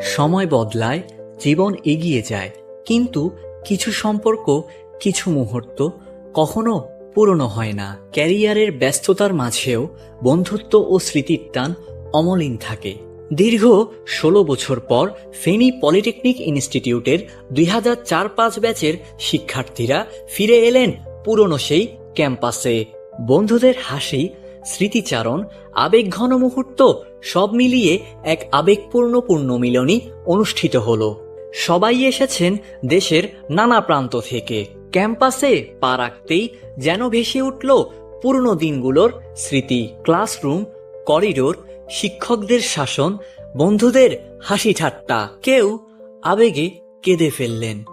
সময় বদলায়, জীবন এগিয়ে যায়। কিন্তু কিছু সম্পর্ক, কিছু মুহূর্ত কখনো পুরনো হয় না। ক্যারিয়ারের ব্যস্ততার মাঝেও বন্ধুত্ব ও স্মৃতির টান অমলিন থাকে। দীর্ঘ ষোলো বছর পর ফেনী পলিটেকনিক ইনস্টিটিউটের দুই হাজার চার পাঁচ ব্যাচের শিক্ষার্থীরা ফিরে এলেন পুরনো সেই ক্যাম্পাসে। বন্ধুদের হাসি, স্মৃতিচারণ, আবেগঘন মুহূর্ত সব মিলিয়ে এক আবেগপূর্ণ পূর্ণমিলনী অনুষ্ঠিত হলো। সবাই এসেছেন দেশের নানা প্রান্ত থেকে। ক্যাম্পাসে পা রাখতেই যেন ভেসে উঠল পুরনো দিনগুলোর স্মৃতি। ক্লাসরুম, করিডোর, শিক্ষকদের শাসন, বন্ধুদের হাসি ঠাট্টা। কেউ আবেগে কেঁদে ফেললেন।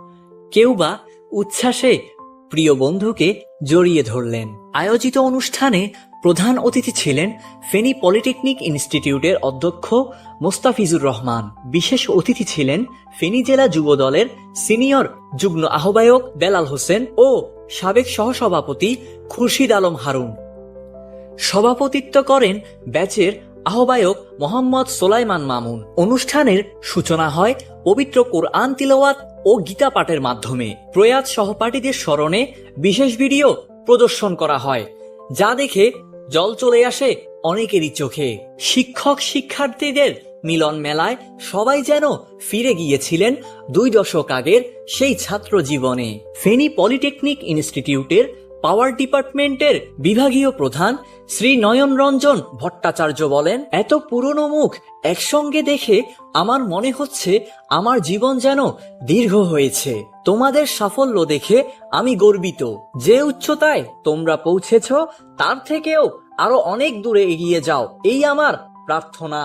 কেউ বা উচ্ছ্বাসে প্রিয় বন্ধুকে জড়িয়ে ধরলেন। আয়োজিত অনুষ্ঠানে প্রধান অতিথি ছিলেন ফেনী পলিটেকনিক ইনস্টিটিউটের অধ্যক্ষ মোস্তাফিজুর রহমান। বিশেষ অতিথি ছিলেন ফেনী জেলা যুব দলের সিনিয়র যুগ্ম আহ্বায়ক বেলাল হোসেন ও সাবেক সহসভাপতি খুরশিদ আলম হারুন। সভাপতিত্ব করেন ব্যাচের আহ্বায়ক মোহাম্মদ সোলাইমান মামুন। অনুষ্ঠানের সূচনা হয় পবিত্র কোরআন তিলওয়াত ও গীতা পাঠের মাধ্যমে। প্রয়াত সহপাঠীদের স্মরণে বিশেষ ভিডিও প্রদর্শন করা হয়, যা দেখে জল চলে আসে অনেকেরই চোখে। শিক্ষক শিক্ষার্থীদের মিলন মেলায় সবাই যেন ফিরে গিয়েছিলেন দুই দশক আগের সেই ছাত্র জীবনে। ফেনী পলিটেকনিক ইনস্টিটিউটের পাওয়ার ডিপার্টমেন্টের বিভাগীয় প্রধান শ্রী নয়ন রঞ্জন ভট্টাচার্য বলেন, এত পুরনো মুখ একসঙ্গে দেখে আমার মনে হচ্ছে আমার জীবন যেন দীর্ঘ হয়েছে। তোমাদের সাফল্য দেখে আমি গর্বিত। যে উচ্চতায় তোমরা পৌঁছেছ, তার থেকেও আরও অনেক দূরে এগিয়ে যাও। এই আমার প্রার্থনা।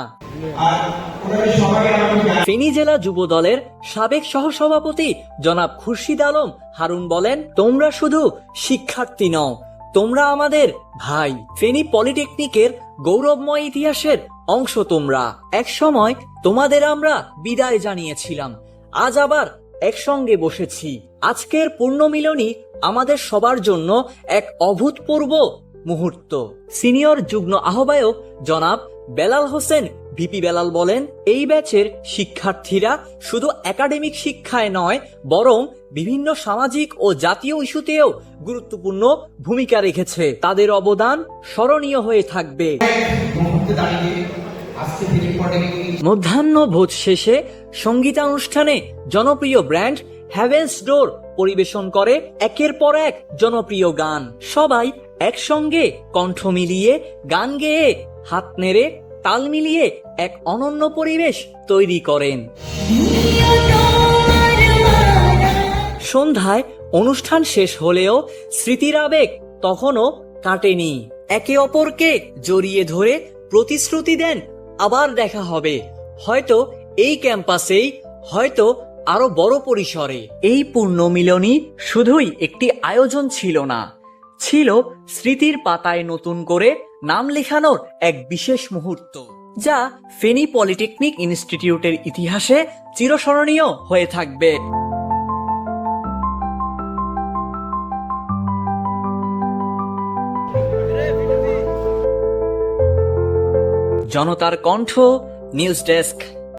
ফেনী জেলা যুব দলের সাবেক সহসভাপতি জনাব খুরশিদ আলম হারুন বলেন, তোমরা শুধু শিক্ষার্থী নও, তোমরা আমাদের ভাই। ফেনী পলিটেকনিকের গৌরবময় ইতিহাসের অংশ তোমরা। এক সময় তোমাদের আমরা বিদায় জানিয়েছিলাম, আজ আবার একসঙ্গে বসেছি। আজকের পূর্ণমিলনী আমাদের সবার জন্য এক অভূতপূর্ব মুহূর্ত। সিনিয়র যুগ্ম আহ্বায়ক জনাব বেলাল হোসেন, ভিপি বেলাল বলেন, এই ব্যাচের শিক্ষার্থীরা শুধু একাডেমিক শিক্ষায় নয়, বরং বিভিন্ন সামাজিক ও জাতীয় ইস্যুতেও গুরুত্বপূর্ণ ভূমিকা রেখেছে। তাদের অবদান স্মরণীয় হয়ে থাকবে। মধ্যাহ্ন ভোজ শেষে সঙ্গীতানুষ্ঠানে জনপ্রিয় ব্র্যান্ড হ্যাভেন্স ডোর পরিবেশন করে একের পর এক জনপ্রিয় গান। সবাই একসঙ্গে কণ্ঠ মিলিয়ে গান গেয়ে হাত নেড়ে তাল মিলিয়ে এক অনন্য পরিবেশ তৈরি করেন। সন্ধ্যায় অনুষ্ঠান শেষ হলেও স্মৃতির আবেগ তখনও কাটেনি। একে অপরকে জড়িয়ে ধরে প্রতিশ্রুতি দেন আবার দেখা হবে। হয়তো এই ক্যাম্পাসেই, হয়তো আরও বড় পরিসরে। এই পূর্ণ মিলনী শুধুই একটি আয়োজন ছিল না। ছিল স্মৃতির পাতায় নতুন করে নাম লেখানোর এক বিশেষ মুহূর্ত, যা ফেনী পলিটেকনিক ইনস্টিটিউটের ইতিহাসে চিরস্মরণীয় হয়ে থাকবে। জনতার কণ্ঠ নিউজ ডেস্ক।